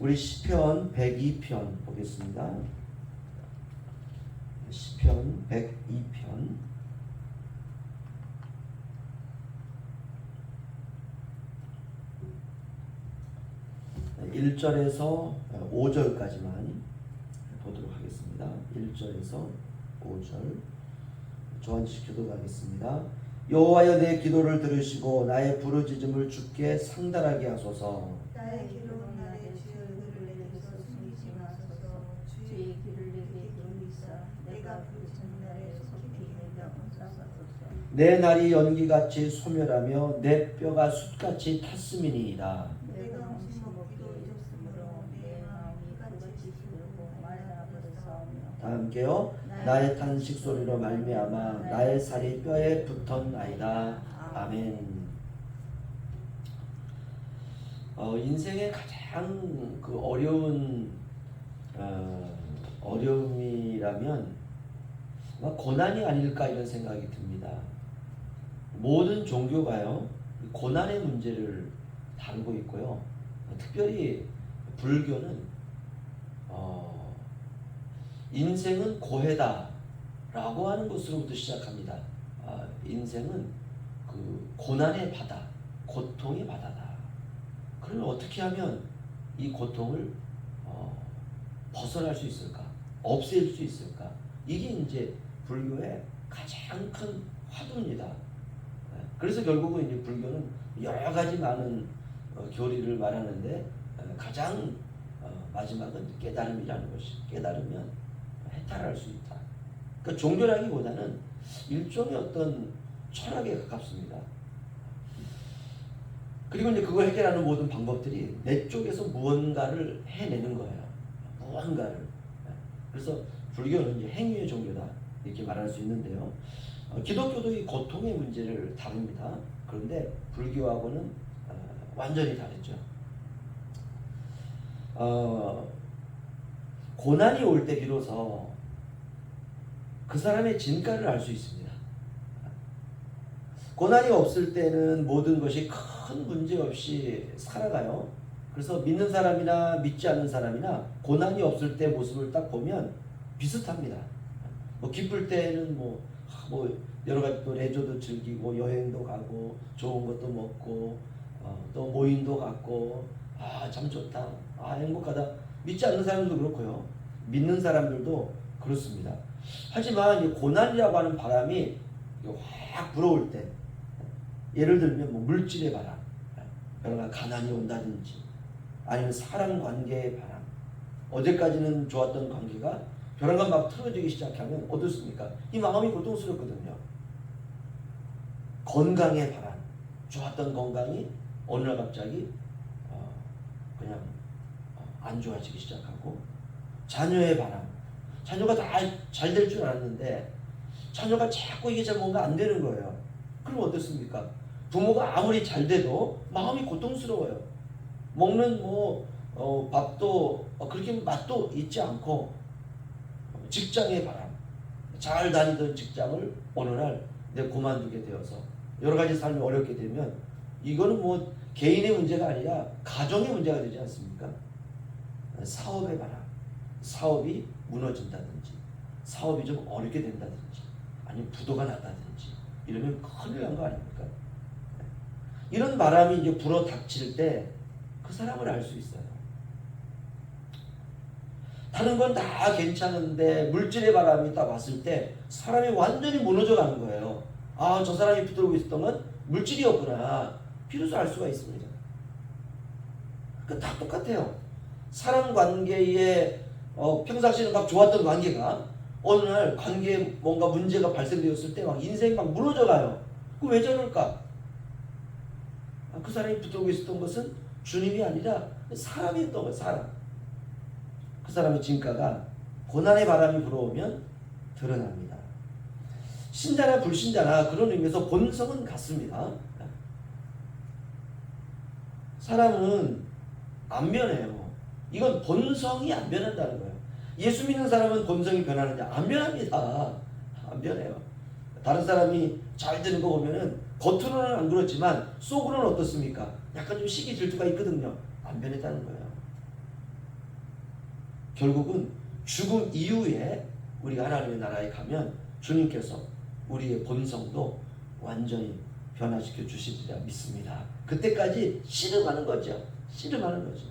우리 시편 102편 보겠습니다. 시편 102편 1절에서 5절까지만 보도록 하겠습니다. 1절에서 5절 조한지 기도하겠습니다. 여호와여 내 기도를 들으시고 나의 부르짖음을 주께 상달하게 하소서. 나의 기도는 나의 주의 얼굴을 내게서 숨기지 마소서 주의 길을 내게 돌리사 내가 부르짖는 날에 속히 내가 온사사소서 내 날이 연기같이 소멸하며 내 뼈가 숯같이 탔음이니이다. 다 함께요. 나의 탄식 소리로 말미암아 나의 살이 뼈에 붙었나이다. 아멘. 어, 인생의 가장 그 어려운 어, 어려움이라면 고난이 아닐까 이런 생각이 듭니다. 모든 종교가요 고난의 문제를 다루고 있고요. 특별히 불교는 어, 인생은 고해다라고 하는 것으로부터 시작합니다. 아, 인생은 그 고난의 바다, 고통의 바다다. 그러면 어떻게 하면 이 고통을 어, 벗어날 수 있을까? 없앨 수 있을까? 이게 이제 불교의 가장 큰 화두입니다. 네, 그래서 결국은 이제 불교는 여러 가지 많은 어, 교리를 말하는데 어, 가장 어, 마지막은 깨달음이라는 것이 깨달으면 해탈할 수 있다. 그러니까 종교라기보다는 일종의 어떤 철학에 가깝습니다. 그리고 이제 그걸 해결하는 모든 방법들이 내 쪽에서 무언가를 해내는 거예요. 무언가를. 그래서 불교는 이제 행위의 종교다 이렇게 말할 수 있는데요. 어, 기독교도 이 고통의 문제를 다룹니다. 그런데 불교하고는 어, 완전히 다르죠. 어, 고난이 올 때 비로소 그 사람의 진가를 알 수 있습니다. 고난이 없을 때는 모든 것이 큰 문제 없이 살아가요. 그래서 믿는 사람이나 믿지 않는 사람이나 고난이 없을 때 모습을 딱 보면 비슷합니다. 뭐 기쁠 때는 뭐, 아, 뭐 여러 가지 또 레저도 즐기고 여행도 가고 좋은 것도 먹고 어, 또 모임도 갖고. 아 참 좋다. 아 행복하다. 믿지 않는 사람들도 그렇고요. 믿는 사람들도 그렇습니다. 하지만 이 고난이라고 하는 바람이 확 불어올 때 예를 들면 뭐 물질의 바람 가지 가난이 온다든지 아니면 사람 관계의 바람 어제까지는 좋았던 관계가 벼랑간 막 틀어지기 시작하면 어떻습니까? 이 마음이 고통스럽거든요. 건강의 바람, 좋았던 건강이 어느 날 갑자기 어, 그냥 어, 안 좋아지기 시작하고 자녀의 바람, 자녀가 다 잘 될 줄 알았는데 자녀가 자꾸 이게 잘 뭔가 안 되는 거예요. 그럼 어떻습니까? 부모가 아무리 잘 돼도 마음이 고통스러워요. 먹는 뭐 어, 밥도 어, 그렇게 맛도 있지 않고 직장의 바람, 잘 다니던 직장을 어느 날내 그만두게 되어서 여러 가지 삶이 어렵게 되면 이거는 뭐 개인의 문제가 아니라 가정의 문제가 되지 않습니까? 사업의 바람, 사업이 무너진다든지, 사업이 좀 어렵게 된다든지, 아니면 부도가 났다든지 이러면 큰일 난 거 아닙니까? 이런 바람이 이제 불어 닥칠 때 그 사람을 알 수 있어요. 다른 건 다 괜찮은데 물질의 바람이 딱 왔을 때 사람이 완전히 무너져 가는 거예요. 아, 저 사람이 붙들고 있었던 건 물질이었구나. 비로소 알 수가 있습니다. 그다 똑같아요. 사람 관계에 어, 평상시에는 막 좋았던 관계가 어느 날 관계에 뭔가 문제가 발생되었을 때 막 인생이 막 무너져 가요. 그왜 저럴까? 아, 그 사람이 붙들고 있었던 것은 주님이 아니라 사람이었던 거예요, 사람. 그 사람의 진가가 고난의 바람이 불어오면 드러납니다. 신자나 불신자나 그런 의미에서 본성은 같습니다. 사람은 안 변해요. 이건 본성이 안 변한다는 거예요. 예수 믿는 사람은 본성이 변하는데 안 변합니다. 안 변해요. 다른 사람이 잘 되는 거 보면은 겉으로는 안 그렇지만 속으로는 어떻습니까? 약간 좀 시기 질투가 있거든요. 안 변했다는 거예요. 결국은 죽음 이후에 우리가 하나님의 나라에 가면 주님께서 우리의 본성도 완전히 변화시켜 주시리라 믿습니다. 그때까지 씨름하는 거죠. 씨름하는 거죠.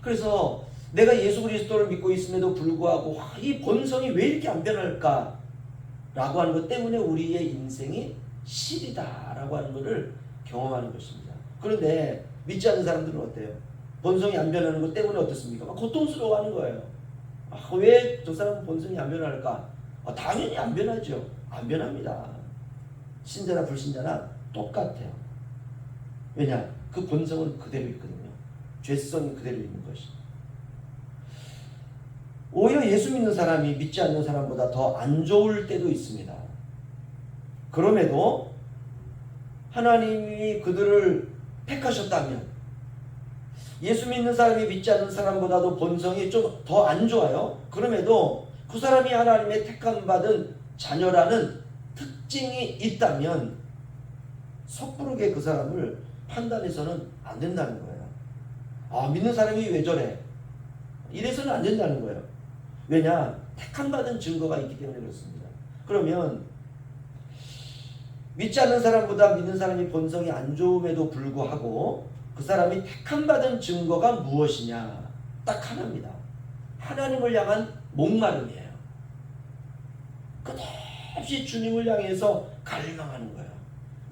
그래서 내가 예수 그리스도를 믿고 있음에도 불구하고 와, 이 본성이 왜 이렇게 안 변할까? 라고 하는 것 때문에 우리의 인생이 실이다라고 하는 것을 경험하는 것입니다. 그런데 믿지 않는 사람들은 어때요? 본성이 안 변하는 것 때문에 어떻습니까? 막 고통스러워하는 거예요. 아, 왜저 사람은 본성이 안 변할까? 아, 당연히 안 변하죠. 안 변합니다. 신자나 불신자나 똑같아요. 왜냐? 그 본성은 그대로 있거든요. 죄성이 그대로 있는 것이. 오히려 예수 믿는 사람이 믿지 않는 사람보다 더 안 좋을 때도 있습니다. 그럼에도 하나님이 그들을 택하셨다면 예수 믿는 사람이 믿지 않는 사람보다도 본성이 좀 더 안 좋아요. 그럼에도 그 사람이 하나님의 택함 받은 자녀라는 특징이 있다면 섣부르게 그 사람을 판단해서는 안 된다는 거예요. 아, 믿는 사람이 왜 저래? 이래서는 안 된다는 거예요. 왜냐? 택함 받은 증거가 있기 때문에 그렇습니다. 그러면 믿지 않는 사람보다 믿는 사람이 본성이 안 좋음에도 불구하고 그 사람이 택함 받은 증거가 무엇이냐? 딱 하나입니다. 하나님을 향한 목마름이에요. 끝없이 주님을 향해서 갈망하는 거예요.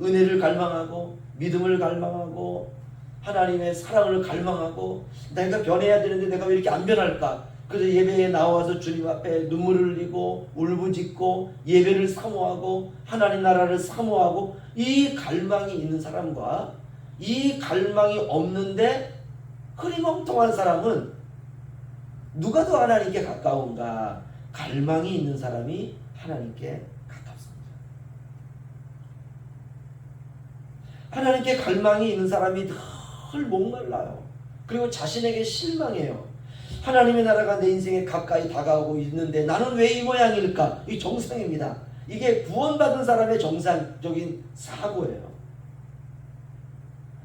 은혜를 갈망하고 믿음을 갈망하고 하나님의 사랑을 갈망하고 내가 변해야 되는데 내가 왜 이렇게 안 변할까? 그래서 예배에 나와서 주님 앞에 눈물을 흘리고 울부짖고 예배를 사모하고 하나님 나라를 사모하고 이 갈망이 있는 사람과 이 갈망이 없는데 흐리멍텅한 사람은 누가 더 하나님께 가까운가? 갈망이 있는 사람이 하나님께 가깝습니다. 하나님께 갈망이 있는 사람이 늘 목말라요. 그리고 자신에게 실망해요. 하나님의 나라가 내 인생에 가까이 다가오고 있는데 나는 왜 이 모양일까? 이 정상입니다. 이게 구원받은 사람의 정상적인 사고예요.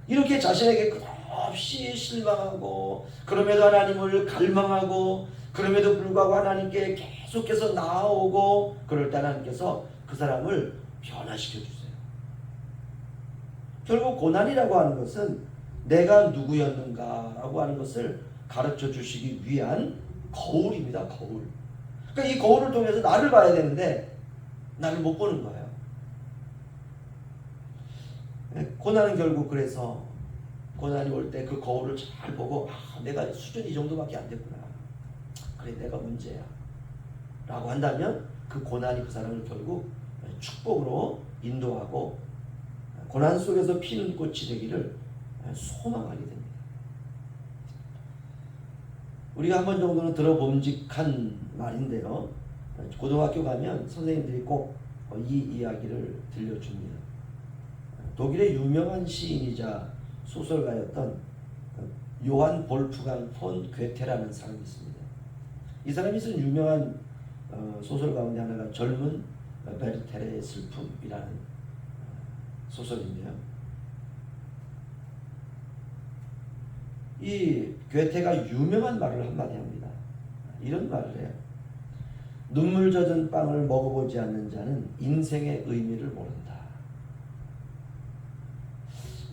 이렇게 자신에게 끝없이 실망하고 그럼에도 하나님을 갈망하고 그럼에도 불구하고 하나님께 계속해서 나아오고 그럴 때 하나님께서 그 사람을 변화시켜 주세요. 결국 고난이라고 하는 것은 내가 누구였는가라고 하는 것을 가르쳐 주시기 위한 거울입니다. 거울. 그러니까 이 거울을 통해서 나를 봐야 되는데 나를 못 보는 거예요. 네, 고난은 결국 그래서 고난이 올 때 그 거울을 잘 보고 아, 내가 수준이 이 정도밖에 안 됐구나. 그래 내가 문제야. 라고 한다면 그 고난이 그 사람을 결국 축복으로 인도하고 고난 속에서 피는 꽃이 되기를 소망하게 됩니다. 우리가 한 번 정도는 들어봄직한 말인데요. 고등학교 가면 선생님들이 꼭 이 이야기를 들려줍니다. 독일의 유명한 시인이자 소설가였던 요한 볼프강 폰 괴테라는 사람이 있습니다. 이 사람이 쓴 유명한 어, 소설 가운데 하나가 젊은 베르테르의 슬픔이라는 어, 소설인데요. 이 괴테가 유명한 말을 한마디 합니다. 이런 말을 해요. 눈물 젖은 빵을 먹어보지 않는 자는 인생의 의미를 모른다.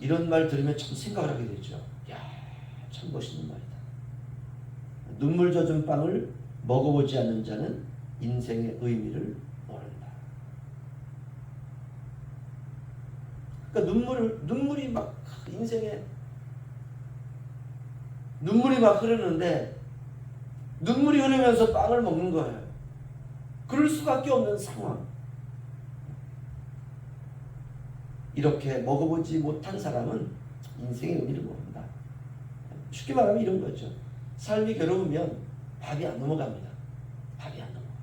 이런 말 들으면 참 생각을 하게 되죠. 야, 참 멋있는 말이다. 눈물 젖은 빵을 먹어보지 않는 자는 인생의 의미를 모른다. 그러니까 눈물을 눈물이 막 인생에 눈물이 막 흐르는데 눈물이 흐르면서 빵을 먹는 거예요. 그럴 수밖에 없는 상황. 이렇게 먹어보지 못한 사람은 인생의 의미를 모른다. 쉽게 말하면 이런 거죠. 삶이 괴로우면 밥이 안 넘어갑니다. 밥이 안 넘어가.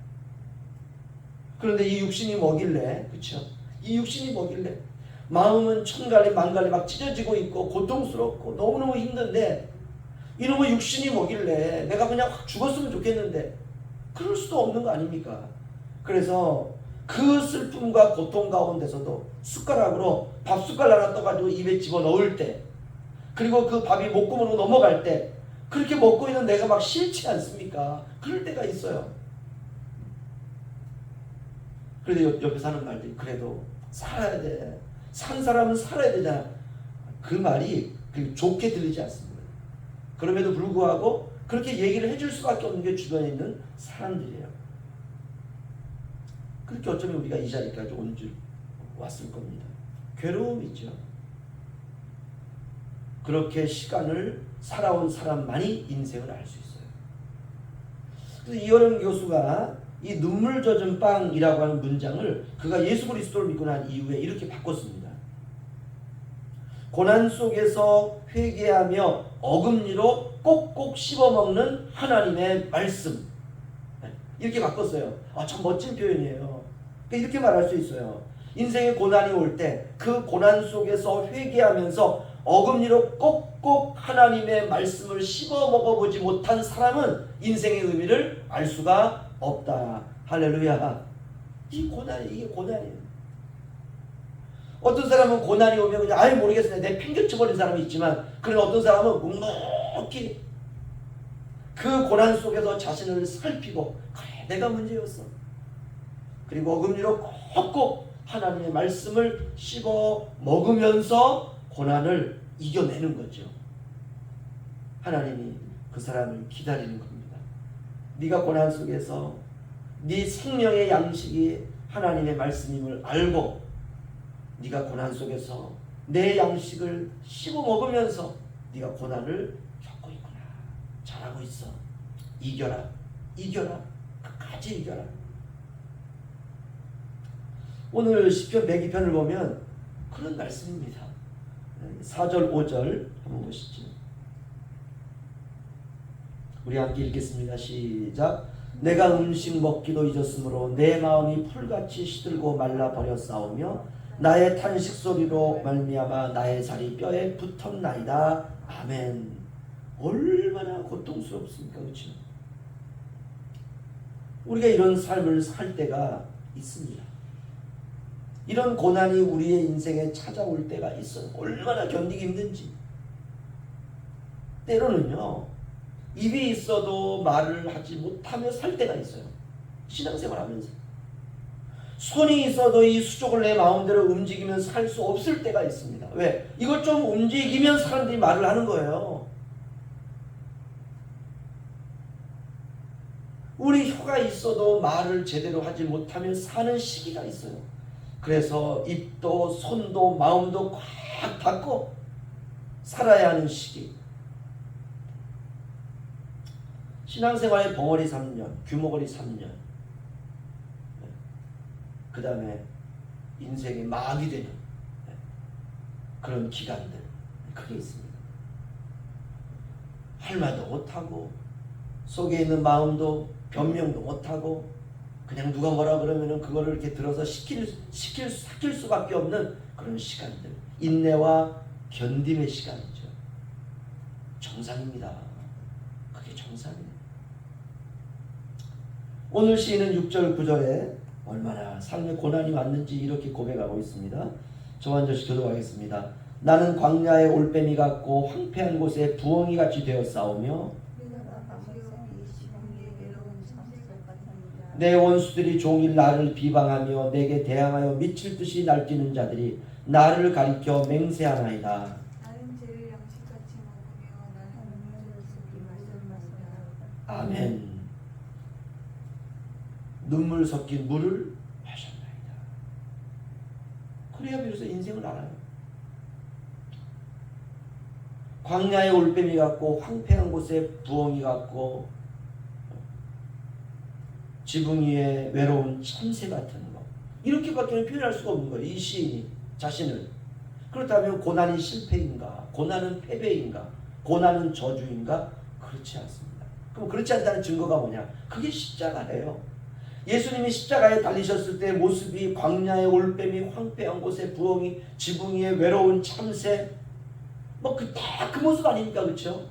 그런데 이 육신이 뭐길래, 그렇죠? 이 육신이 뭐길래 마음은 천갈리 만갈리 막 찢어지고 있고 고통스럽고 너무너무 힘든데 이놈의 육신이 뭐길래 내가 그냥 확 죽었으면 좋겠는데 그럴 수도 없는 거 아닙니까? 그래서 그 슬픔과 고통 가운데서도 숟가락으로 밥 숟갈 하나 떠가지고 입에 집어 넣을 때 그리고 그 밥이 목구멍으로 넘어갈 때 그렇게 먹고 있는 내가 막 싫지 않습니까? 그럴 때가 있어요. 그래도 옆, 옆에 사는 말들이 그래도 살아야 돼. 산 사람은 살아야 되잖아. 그 말이 그 좋게 들리지 않습니다. 그럼에도 불구하고 그렇게 얘기를 해줄 수밖에 없는 게 주변에 있는 사람들이에요. 그렇게 어쩌면 우리가 이 자리까지 온 줄 왔을 겁니다. 괴로움이죠. 그렇게 시간을 살아온 사람만이 인생을 알 수 있어요. 그래서 이현영 교수가 이 눈물 젖은 빵이라고 하는 문장을 그가 예수 그리스도를 믿고 난 이후에 이렇게 바꿨습니다. 고난 속에서 회개하며 어금니로 꼭꼭 씹어먹는 하나님의 말씀. 네, 이렇게 바꿨어요. 아, 참 멋진 표현이에요. 그러니까 이렇게 말할 수 있어요. 인생의 고난이 올 때 그 고난 속에서 회개하면서 어금니로 꼭꼭 하나님의 말씀을 씹어 먹어보지 못한 사람은 인생의 의미를 알 수가 없다. 할렐루야. 이 고난이 이게 고난이에요. 어떤 사람은 고난이 오면 그냥 아예 모르겠어요. 내 팽개쳐 버린 사람이 있지만 그런 어떤 사람은 묵묵히 그 고난 속에서 자신을 살피고 그래 내가 문제였어. 그리고 어금니로 꼭꼭 하나님의 말씀을 씹어 먹으면서 고난을 이겨내는 거죠. 하나님이 그 사람을 기다리는 겁니다. 네가 고난 속에서 네 생명의 양식이 하나님의 말씀임을 알고 네가 고난 속에서 내 양식을 씹어 먹으면서 네가 고난을 겪고 있구나. 잘하고 있어. 이겨라. 이겨라. 끝까지 이겨라. 오늘 시편 102편을 보면 그런 말씀입니다. 4절 5절 한번 보시죠. 우리 함께 읽겠습니다. 시작. 내가 음식 먹기도 잊었으므로 내 마음이 풀같이 시들고 말라 버렸사오며 나의 탄식 소리로 말미암아 나의 살이 뼈에 붙었나이다. 아멘. 얼마나 고통스럽습니까, 그렇죠? 우리가 이런 삶을 살 때가 있습니다. 이런 고난이 우리의 인생에 찾아올 때가 있어요. 얼마나 견디기 힘든지. 때로는요, 입이 있어도 말을 하지 못하며 살 때가 있어요. 신앙생활 하면서. 손이 있어도 이 수족을 내 마음대로 움직이면 살 수 없을 때가 있습니다. 왜? 이걸 좀 움직이면 사람들이 말을 하는 거예요. 우리 혀가 있어도 말을 제대로 하지 못하면 사는 시기가 있어요. 그래서 입도 손도 마음도 꽉 닫고 살아야 하는 시기. 신앙생활의 벙어리 3년, 규모거리 3년. 그 다음에 인생의 막이 되는 그런 기간들. 그게 있습니다. 할 말도 못하고, 속에 있는 마음도 변명도 못하고, 그냥 누가 뭐라 그러면은 그거를 이렇게 들어서 시킬, 시킬, 삭힐 수밖에 없는 그런 시간들. 인내와 견딤의 시간이죠. 정상입니다. 그게 정상이에요. 오늘 시인은 6절, 9절에 얼마나 삶의 고난이 왔는지 이렇게 고백하고 있습니다. 저한 절씩 교독하겠습니다. 나는 광야의 올빼미 같고 황폐한 곳에 부엉이 같이 되어 싸우며 내 원수들이 종일 나를 비방하며 내게 대항하여 미칠 듯이 날뛰는 자들이 나를 가리켜 맹세하나이다. 아멘. 눈물 섞인 물을 마셨나이다. 그래야 비로소 인생을 알아요. 광야의 올빼미 같고 황폐한 곳에 부엉이 같고 지붕 위에 외로운 참새 같은 거 이렇게밖에 표현할 수가 없는 거예요. 이 시인이 자신을 그렇다면 고난이 실패인가? 고난은 패배인가? 고난은 저주인가? 그렇지 않습니다. 그럼 그렇지 않다는 증거가 뭐냐? 그게 십자가예요. 예수님이 십자가에 달리셨을 때 모습이 광야의 올빼미, 황폐한 곳에 부엉이, 지붕 위에 외로운 참새, 뭐그다그 모습 아닙니까, 그렇죠?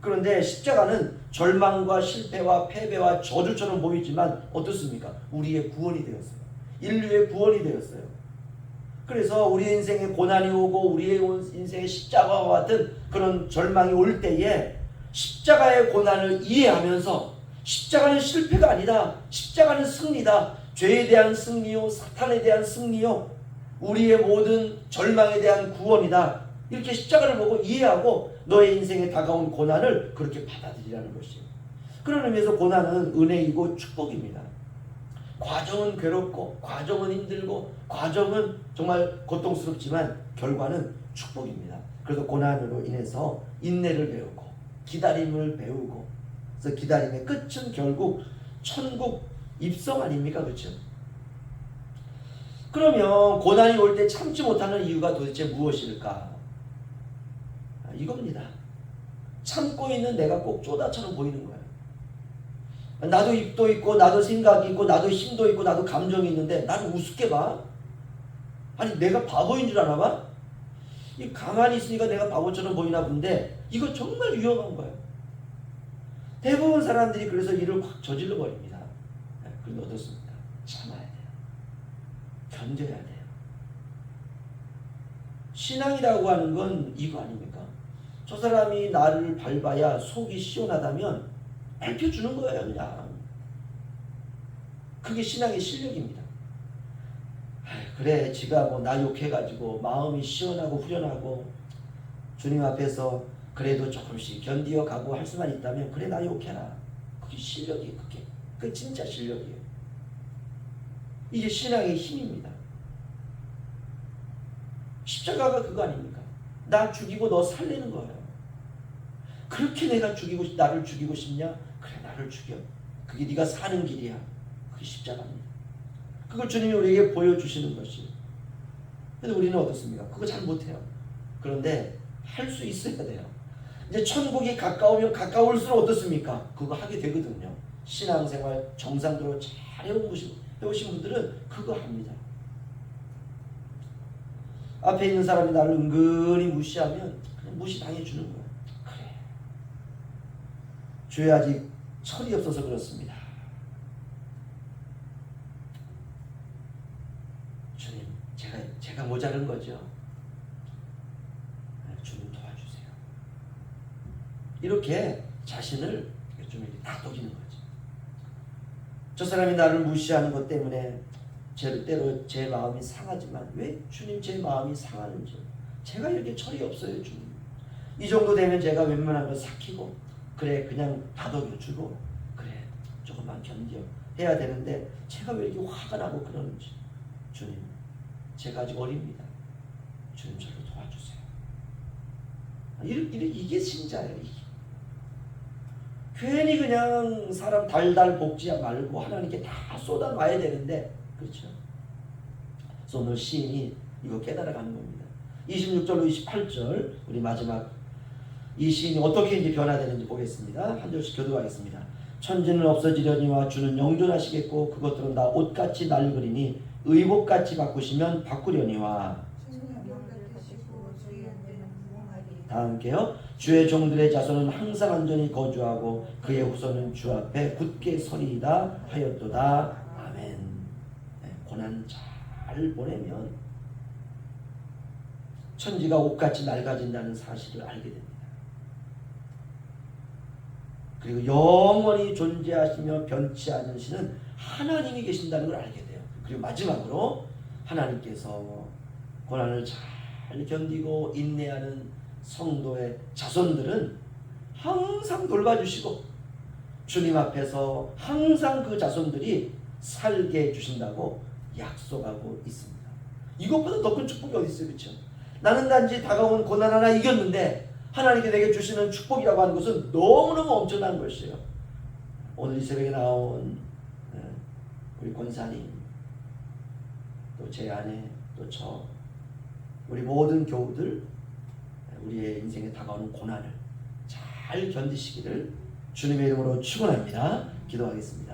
그런데 십자가는 절망과 실패와 패배와 저주처럼 보이지만 어떻습니까? 우리의 구원이 되었어요. 인류의 구원이 되었어요. 그래서 우리 인생에 고난이 오고 우리의 인생에 십자가와 같은 그런 절망이 올 때에 십자가의 고난을 이해하면서 십자가는 실패가 아니다. 십자가는 승리다. 죄에 대한 승리요, 사탄에 대한 승리요, 우리의 모든 절망에 대한 구원이다. 이렇게 십자가를 보고 이해하고 너의 인생에 다가온 고난을 그렇게 받아들이라는 것이에요. 그런 의미에서 고난은 은혜이고 축복입니다. 과정은 괴롭고 과정은 힘들고 과정은 정말 고통스럽지만 결과는 축복입니다. 그래서 고난으로 인해서 인내를 배우고 기다림을 배우고 그래서 기다림의 끝은 결국 천국 입성 아닙니까? 그렇죠? 그러면 고난이 올 때 참지 못하는 이유가 도대체 무엇일까? 아, 이겁니다. 참고 있는 내가 꼭 쪼다처럼 보이는 거예요. 나도 입도 있고 나도 생각이 있고 나도 힘도 있고 나도 감정이 있는데 나는 우습게 봐. 아니 내가 바보인 줄 알아 봐? 이 가만히 있으니까 내가 바보처럼 보이나 본데 이거 정말 위험한 거예요. 대부분 사람들이 그래서 일을 확 저질러 버립니다. 네, 그런데 어떻습니까? 참아야 돼요. 견뎌야 돼요. 신앙이라고 하는 건 이거 아닙니까? 저 사람이 나를 밟아야 속이 시원하다면 밟혀주는 거예요, 그냥. 그게 신앙의 실력입니다. 그래, 지가 뭐 나 욕해가지고 마음이 시원하고 후련하고 주님 앞에서 그래도 조금씩 견디어 가고 할 수만 있다면 그래 나 욕해라. 그게 실력이에요, 그게. 그게 진짜 실력이에요. 이게 신앙의 힘입니다. 십자가가 그거 아닙니까? 나 죽이고 너 살리는 거예요. 그렇게 내가 죽이고 싶- 나를 죽이고 싶냐? 그래 나를 죽여. 그게 네가 사는 길이야. 그게 십자가입니다. 그걸 주님이 우리에게 보여주시는 것이. 근데 우리는 어떻습니까? 그거 잘 못해요. 그런데 할 수 있어야 돼요. 이제 천국이 가까우면 가까울수록 어떻습니까? 그거 하게 되거든요. 신앙생활 정상적으로 잘 해오신, 해오신 분들은 그거 합니다. 앞에 있는 사람이 나를 은근히 무시하면 그냥 무시당해 주는 거야. 그래. 죄 아직 철이 없어서 그렇습니다. 주님, 제가 제가 모자른 거죠. 네, 주님 도와주세요. 이렇게 자신을 좀 이렇게 다독이는 거죠. 저 사람이 나를 무시하는 것 때문에 제 때로 제 마음이 상하지만 왜 주님 제 마음이 상하는지. 제가 이렇게 철이 없어요 주님. 이 정도 되면 제가 웬만한 거 삭히고 그래 그냥 다독여주고 그래 조금만 견뎌 해야 되는데 제가 왜 이렇게 화가 나고 그러는지. 주님 제가 아직 어립니다. 주님 저를 도와주세요. 이게 신자예요 이게 괜히 그냥 사람 달달 볶지 말고 하나님께 다 쏟아놔야 되는데 그렇죠. 그래서 오늘 시인이 이거 깨달아가는 겁니다. 26절로 28절 우리 마지막 이 시인이 어떻게 이제 변화되는지 보겠습니다. 한 절씩 교도하겠습니다. 천지는 없어지려니와 주는 영존하시겠고 그것들은 다 옷같이 낡으리니 의복같이 바꾸시면 바꾸려니와 천년만 같으시고 저희한테는 무궁하리 다 함께요. 주의 종들의 자손은 항상 안전히 거주하고 그의 후손은 주 앞에 굳게 서리이다 하였도다. 아멘. 네, 고난 잘 보내면 천지가 옷같이 낡아진다는 사실을 알게 됩니다. 그리고 영원히 존재하시며 변치 않으시는 하나님이 계신다는 걸 알게 돼요. 그리고 마지막으로 하나님께서 고난을 잘 견디고 인내하는 성도의 자손들은 항상 돌봐주시고 주님 앞에서 항상 그 자손들이 살게 해주신다고 약속하고 있습니다. 이것보다 더 큰 축복이 어디 있어요, 그렇죠? 나는 단지 다가온 고난 하나 이겼는데 하나님께 내게 주시는 축복이라고 하는 것은 너무너무 엄청난 것이에요. 오늘 이 새벽에 나온 예, 우리 권사님, 또 제 아내, 또 저, 우리 모든 교우들 우리의 인생에 다가오는 고난을 잘 견디시기를 주님의 이름으로 축원합니다. 기도하겠습니다.